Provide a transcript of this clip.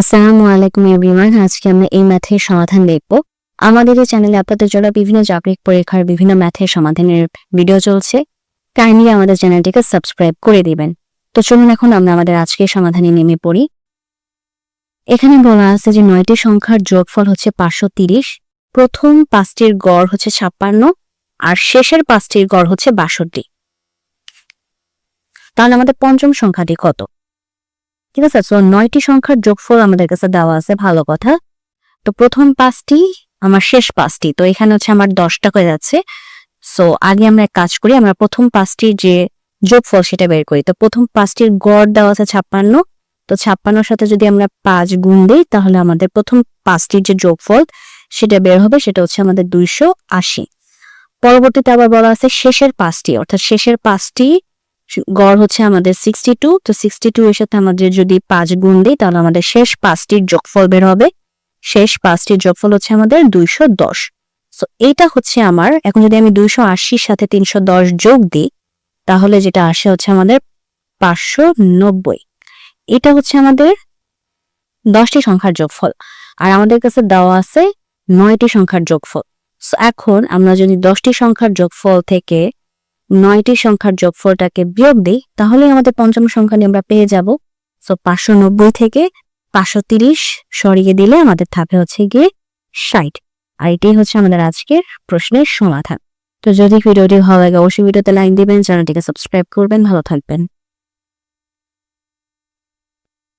আসসালামু আলাইকুম এভরিওয়ান, আজকে আমরা এই ম্যাথের সমাধান দেখব। আমাদের এই চ্যানেলে আপনাদের জন্য বিভিন্ন চাকরিক পরীক্ষার বিভিন্ন ম্যাথের সমাধানের ভিডিও চলছে। কাইন্ডলি আমাদের চ্যানেলটিকে সাবস্ক্রাইব করে দিবেন। তো চলুন এখন আমরা আমাদের আজকের সমাধানে নেমে পড়ি। এখানে বলা আছে যে নয়টি সংখ্যার যোগফল হচ্ছে পাঁচশো তিরিশ, প্রথম পাঁচটির গড় হচ্ছে ছাপ্পান্ন, আর শেষের পাঁচটির গড় হচ্ছে বাষট্টি। তাহলে আমাদের পঞ্চম সংখ্যাটি কত? ঠিক আছে? সো নয়টি সংখ্যার যোগফল আমাদের কাছে দেওয়া আছে, ভালো কথা। তো প্রথম পাঁচটি, আমার শেষ পাঁচটি, তো এখানে হচ্ছে আমার দশটা হয়ে যাচ্ছে। সো আগে আমরা এক কাজ করি, আমরা প্রথম পাঁচটির যে যোগফল সেটা বের করি। তো প্রথম পাঁচটির গড় দেওয়া আছে ছাপ্পান্ন। তো ছাপ্পান্নর সাথে যদি আমরা পাঁচ গুণ দিই, তাহলে আমাদের প্রথম পাঁচটির যে যোগফল সেটা বের হবে, সেটা হচ্ছে আমাদের দুইশো আশি। পরবর্তীতে আবার বলা আছে শেষের পাঁচটি, অর্থাৎ শেষের পাঁচটি গড় হচ্ছে আমাদের সিক্সটি টু তো সিক্সটি টু এর সাথে আমাদের যদি পাঁচ গুণ দিই, তাহলে আমাদের শেষ পাঁচটির যোগফল বের হবে। শেষ পাঁচটির যোগফল হচ্ছে আমাদের দুইশো দশ। সো এইটা হচ্ছে আমার, এখন যদি আমি দুইশো আশির সাথে তিনশো দশ যোগ দিই, তাহলে যেটা আসে হচ্ছে আমাদের পাঁচশো নব্বই। এটা হচ্ছে আমাদের দশটি সংখ্যার যোগফল, আর আমাদের কাছে দেওয়া আছে নয়টি সংখ্যার যোগফল। সো এখন আমরা যদি দশটি সংখ্যার যোগফল থেকে নয়টি সংখ্যার যোগফলটাকে বিয়োগ দিই তাহলে আমাদের পঞ্চম সংখ্যাটি আমরা পেয়ে যাব। সো পাঁচশো নব্বই থেকে পাঁচশো তিরিশ সরিয়ে দিলে আমাদের থাকে হচ্ছে গিয়ে ষাট। আর এটাই হচ্ছে আমাদের আজকের প্রশ্নের সমাধান। তো যদি ভিডিওটি ভালো লাগে, অবশ্যই ভিডিওতে লাইক দিবেন, চ্যানেলটিকে সাবস্ক্রাইব করবেন। ভালো থাকবেন।